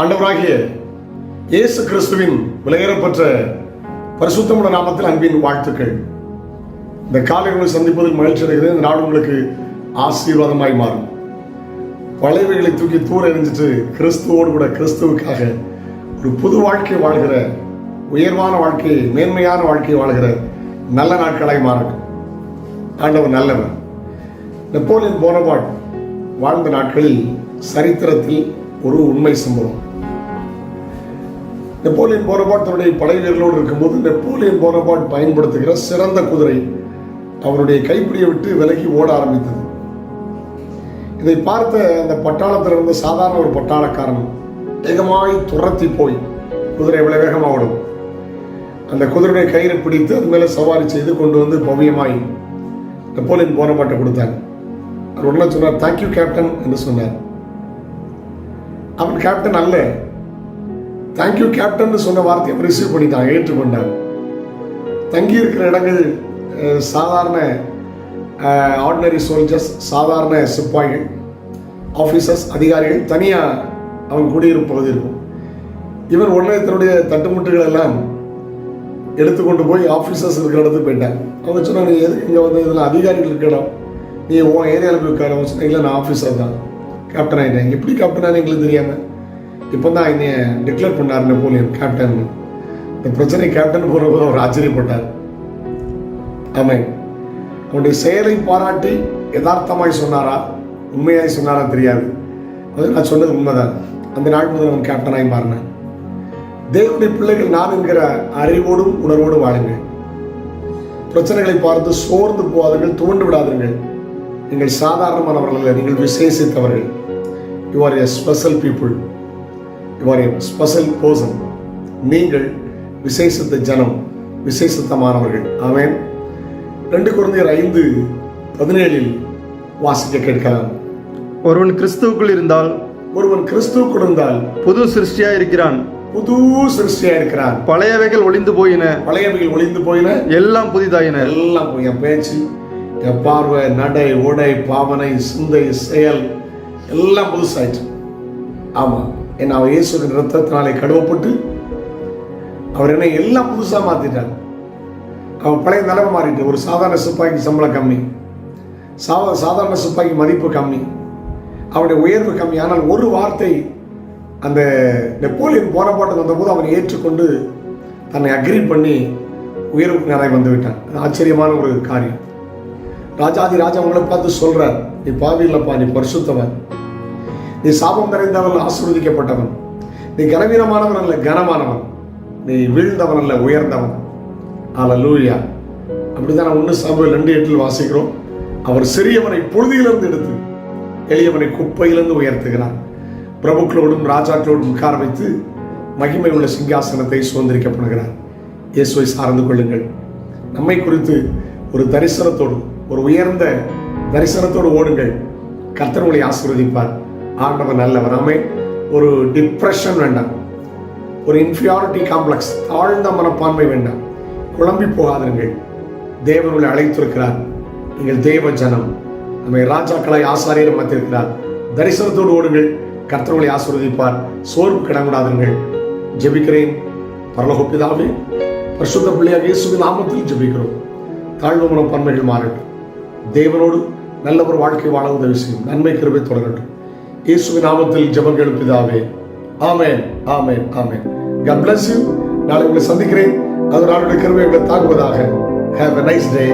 ஆண்டவராகிய இயேசு கிறிஸ்துவின் விலையேறப்பெற்ற பரிசுத்தமுள்ள நாமத்தில் அன்பின் வாழ்த்துக்கள். இந்த காலை உங்களை சந்திப்பதில் மகிழ்ச்சி அடைகிறது இந்த நாள் உங்களுக்கு ஆசீர்வாதமாய் மாறும். பழையவைகளை தூக்கி தூர எறிஞ்சிட்டு கிறிஸ்துவோடு கூட கிறிஸ்துவுக்காக ஒரு புது வாழ்க்கை வாழ்கிற உயர்வான வாழ்க்கை மேன்மையான வாழ்க்கையை வாழ்கிற நல்ல நாட்களாய் மாறட்டும். ஆண்டவர் நல்லவர். நெப்போலியன் போனபாட் வாழ்ந்த நாட்களில் சரித்திரத்தில் ஒரு உண்மை சம்பவம். நெப்போலியன் போனபாட் தன்னுடைய படை வீரர்களோடு இருக்கும்போது நெப்போலியன் போனபாட் பயன்படுத்துகிற சிறந்த குதிரை அவருடைய கைப்பிடியை விட்டு விலகி ஓட ஆரம்பித்தது. இதை பார்த்த அந்த பட்டாளத்தில் இருந்த சாதாரண ஒரு பட்டாளக்காரன் வேகமாய் துரத்தி போய் குதிரை எவ்வளவு வேகமாக ஓடும். அந்த குதிரையுடைய கயிறை பிடித்து அது மேலே சவாரி செய்து கொண்டு வந்து பவியமாய் நெப்போலியன் போனபாட்டை கொடுத்தாங்க அவர் உடனே சொன்னார் தேங்க்யூ கேப்டன் என்று சொன்னார். அவன் கேப்டன் அல்ல. தேங்க்யூ கேப்டன் சொன்ன வார்த்தையை அவன் ரிசீவ் பண்ணிட்டான் ஏற்றுக்கொண்டான் தங்கி இருக்கிற இடங்கள் சாதாரண ஆர்டினரி சோல்ஜர்ஸ் சாதாரண சிப்பாய்கள் ஆஃபீஸர்ஸ் அதிகாரிகள் தனியாக அவன் குடியிருப்பு பகுதி இருக்கும். இவன் உடனே தன்னுடைய தட்டுமுட்டுகள் எல்லாம் எடுத்துக்கொண்டு போய் ஆஃபீஸர்ஸ் இருக்கிற இடத்துக்கு போயிட்டேன் அவங்க சொன்னாங்க எது இங்கே வந்து இதில் அதிகாரிகள் இருக்கிற இடம்? நீ உன் ஏரியாவில் போய் உட்கார. சொன்னேன் இல்லை நான் ஆஃபீஸர் தான். கேப்டன் ஆகிட்டேன் எப்படி கேப்டன் ஆனு எங்களுக்கு தெரியாமல் இப்போ தான் என்னைய டிக்ளேர் பண்ணார் நெப்போலியன் கேப்டன் இந்த பிரச்சனை கேப்டன் போனபோது அவர் ஆச்சரியப்பட்டார். ஆமாம். அவனுடைய செயலை பாராட்டி யதார்த்தமாய் சொன்னாரா? உண்மையாய் சொன்னாரா தெரியாது. அது நான் சொன்னது உண்மைதான். அந்த நாள் முதல் அவன் கேப்டனாய் மாறினேன். தேவனுடைய பிள்ளைகள் நான் என்கிற அறிவோடும் உணர்வோடும் வாழுங்கள். பிரச்சனைகளை பார்த்து சோர்ந்து போகாதீர்கள் துவண்டு விடாதீர்கள். நீங்கள் சாதாரணமானவர்கள் அல்ல நீங்கள் விசேஷித்தவர்கள். You are a special people you are a special person நீங்கள் விசேஷித்த ஜனம் விசேஷித்தமானவர்கள். ஆமென். ரெண்டு குழந்தையர் ஐந்து பதினேழில் வாசிக்க கேட்கலாம். ஒருவன் கிறிஸ்துவுக்குள் இருந்தால் ஒருவன் கிறிஸ்துவுக்குள் இருந்தால் புது சிருஷ்டியா இருக்கிறான். புது சிருஷ்டியா இருக்கிறான். பழையவைகள் ஒளிந்து போயின. பழையவைகள் ஒளிந்து போயின. எல்லாம் புதிதாயின. எல்லாம் என் பேச்சு என் பார்வை நடை உடை பாவனை சிந்தை செயல் எல்லாம் புதுசாயிற்று. ஆமா. என்ன அவர் இயேசுவின் ரத்தத்தினாலே கழுவப்பட்டு அவர் என்ன எல்லாம் புதுசாக மாற்றிட்டார் அவன் பழைய நிலைமை மாறிட்டு ஒரு சாதாரண சிப்பாய்க்கு சம்பளம் கம்மி சாதா சாதாரண சிப்பாய்க்கு மதிப்பு கம்மி அவனுடைய உயர்வு கம்மி. ஆனால் ஒரு வார்த்தை அந்த நெப்போலியன் போராட்டத்துக்கு வந்தபோது அவனை ஏற்றுக்கொண்டு தன்னை அக்ரி பண்ணி உயர்வுக்கு நிறைய வந்து விட்டான் அது ஆச்சரியமான ஒரு காரியம். ராஜாதி ராஜா உங்களை பார்த்து சொல்கிறார் நீ பாவி இல்லைப்பா நீ பரிசுத்தவன். நீ சாபம் நிறைந்தவன் ஆசிர்வதிக்கப்பட்டவன். நீ கனவீனமானவன் அல்ல கனமானவன். நீ வீழ்ந்தவன் அல்ல உயர்ந்தவன். ஆல லூயா அப்படிதான் ஒன்று சாம்பல் ரெண்டு எட்டில் வாசிக்கிறோம். அவர் சிறியவனை புழுதியிலிருந்து எடுத்து எளியவனை குப்பையிலிருந்து உயர்த்துகிறார். பிரபுக்களோடும் ராஜாக்களோடும் உட்கார வைத்து மகிமை உள்ள சிங்காசனத்தை சுதந்திரிக்கப்படுகிறார். இயேசுவை சார்ந்து கொள்ளுங்கள். நம்மை குறித்து ஒரு தரிசனத்தோடு ஒரு உயர்ந்த தரிசனத்தோடு ஓடுங்கள். கர்த்தர் உங்களை ஆசீர்வதிப்பார். ஆண்டவர் நல்லவர். நாமே ஒரு டிப்ரெஷன் வேண்டாம். ஒரு இன்ஃபியாரிட்டி காம்ப்ளெக்ஸ் தாழ்ந்த மனப்பான்மை வேண்டாம். குழம்பி போகாதீர்கள் தேவன் உங்களை அழைத்திருக்கிறார். நீங்கள் தேவ ஜனம். நம்மை ராஜாக்களை ஆசாரியர் மத்திருக்கிறார் தரிசனத்தோடு ஓடுங்கள். கர்த்தர்களை ஆசிர்வதிப்பார் ஆசீர்வதிப்பார். சோர்வு கிடங்கூடாதீர்கள் ஜெபிக்கிறேன். பரலகோப்பிதாவே பிதாவே பரிசுத்த பிள்ளையாக இயேசுவின் நாமத்தில் ஜெபிக்கிறோம். தாழ்வு மனப்பான்மைகள் மாறட்டும். தேவனோடு நல்ல ஒரு வாழ்க்கை வாழ உதவி செய்யும். நன்மை கிருபை தொடரட்டும். இயேசுவின் நாமத்தில் ஜபம் எழுப்பிதாவே ஆமேன் ஆமேன் ஆமேன். God பிளஸ் யூ நாளை உங்களை சந்திக்கிறேன். அது நாளுடைய கிருபை உங்களை தாக்குவதாக ஹேவ் அ நைஸ் டே